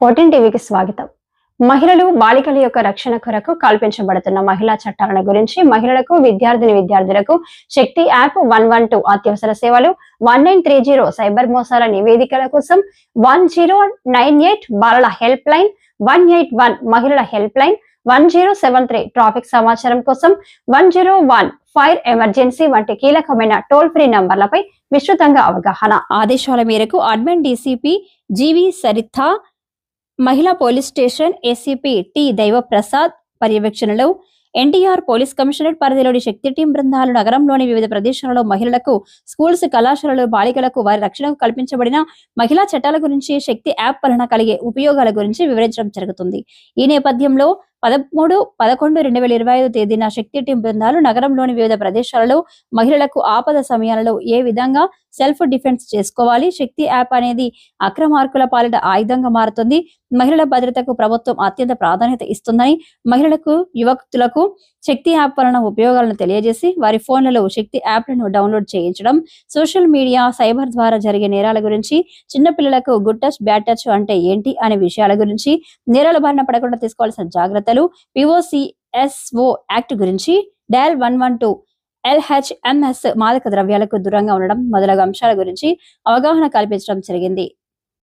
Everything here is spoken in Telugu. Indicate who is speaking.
Speaker 1: ఫోర్టీన్ టీవీకి స్వాగతం. మహిళలు బాలికల యొక్క రక్షణ కొరకు కల్పించబడుతున్న మహిళా చట్టాలను గురించి మహిళలకు విద్యార్థిని విద్యార్థులకు Shakti app one one two అత్యవసర సేవలు one nine three zero cyber మోసాల నివేదికల కోసం వన్ జీరో నైన్ ఎయిట్ బాలల helpline one eight one మహిళల helpline one zero seven three traffic సమాచారం కోసం one zero one fire emergency వంటి కీలకమైన టోల్ ఫ్రీ నంబర్లపై విస్తృతంగా అవగాహన. ఆదేశాల మేరకు అడ్మిన్ డీసీపీ జీవి సరిత మహిళా police station ACP T Daivaprasad పర్యవేక్షణలో ఎన్టీఆర్ పోలీస్ కమిషనరేట్ పరిధిలోని శక్తి టీం బృందాలు నగరంలోని వివిధ ప్రదేశాలలో మహిళలకు స్కూల్స్ కళాశాలలు బాలికలకు వారి రక్షణకు కల్పించబడిన మహిళా చట్టాల గురించి శక్తి యాప్ వలన కలిగే ఉపయోగాల గురించి వివరించడం జరుగుతుంది. ఈ నేపథ్యంలో పదమూడు పదకొండు రెండు వేల ఇరవై ఐదు తేదీన శక్తి టీం బృందాలు నగరంలోని వివిధ ప్రదేశాలలో మహిళలకు ఆపద సమయాలలో ఏ విధంగా సెల్ఫ్ డిఫెన్స్ చేసుకోవాలి? శక్తి యాప్ అనేది అక్రమార్కుల పాలిట ఆయుధంగా మారుతుంది. మహిళల భద్రతకు ప్రభుత్వం అత్యంత ప్రాధాన్యత ఇస్తుందని మహిళలకు యువకులకు శక్తి యాప్ వలన ఉపయోగాలను తెలియజేసి వారి ఫోన్లలో శక్తి యాప్లను డౌన్లోడ్ చేయించడం సోషల్ మీడియా సైబర్ ద్వారా జరిగే నేరాల గురించి చిన్నపిల్లలకు గుడ్ టచ్ బ్యాడ్ టచ్ అంటే ఏంటి అనే విషయాల గురించి నేరాల బారిన పడకుండా తీసుకోవాల్సిన జాగ్రత్త జాగ్రత్తలు పిఓసిఎస్ఓ యాక్ట్ గురించి dial one one two LHMS మాదక ద్రవ్యాలకు దూరంగా ఉండడం మొదలగు అంశాల గురించి అవగాహన కల్పించడం జరిగింది.